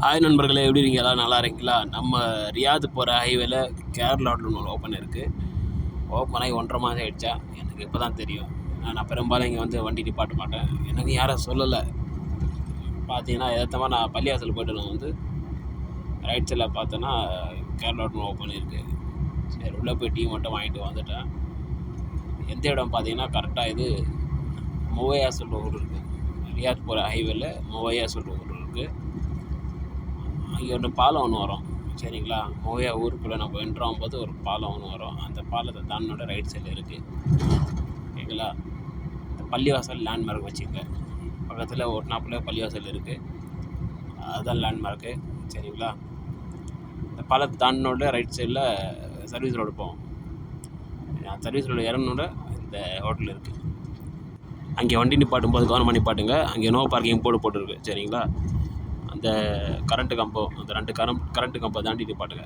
Hi நண்பர்களே எப்படி இருக்கீங்க? எல்லாம் நல்லா இருக்கீங்களா? நம்ம ரியாத் போகிற ஹைவேல கேரளாவில் ஒன்று ஓப்பன் இருக்குது ஓப்பன் ஆகி ஒன்றரை மாதம் ஆகிடுச்சா எனக்கு இப்போ தான் தெரியும். நான் பெரும்பாலும் இங்கே வந்து வண்டி நிப்பாட்ட மாட்டேன். எனக்கு யாரும் சொல்லலை. பார்த்தீங்கன்னா ஏற்றமாக நான் பள்ளியாசல் போய்ட்டு நான் வந்து ரைட் சைடில் பார்த்தோன்னா கேரளா கேரளாவில் ஓப்பன் இருக்குது சரி உள்ளே போய் டீ மட்டும் வாங்கிட்டு வந்துட்டேன். எந்த இடம் பார்த்தீங்கன்னா கரெக்டாக இது மூவையா சொல்கிற ஊர் இருக்குது ரியாத் போகிற ஹைவேல மூவையா சொல்கிற ஊர் இருக்குது அங்கே ஒன்று பாலம் ஒன்று வரும். சரிங்களா? ஓயா ஊருக்குள்ளே நம்ம என்ட்ரு ஆகும்போது ஒரு பாலம் ஒன்று வரும். அந்த பாலத்தை தாண்டினோட ரைட் சைடில் இருக்குது ஓகேங்களா இந்த பள்ளிவாசல் லேண்ட்மார்க் வச்சுங்க பக்கத்தில் ஒட்டினாப்புல பள்ளிவாசல் இருக்குது அதுதான் லேண்ட்மார்க்கு சரிங்களா? இந்த பாலத்தை தாண்டினோட ரைட் சைடில் சர்வீஸ் ரோடு போவோம். சர்வீஸ் ரோடு இறங்கினோட இந்த ஹோட்டல் இருக்குது அங்கே வண்டி நிப்பாட்டும் போது கவனமாக நிப்பாட்டுங்க. அங்கே நோ பார்க்கிங் போர்டு போட்டிருக்கு. சரிங்களா? அந்த கரண்ட்டு கம்பம் அந்த ரெண்டு கரம் கரண்ட்டு கம்பை தாண்டி நிப்பாட்டுங்க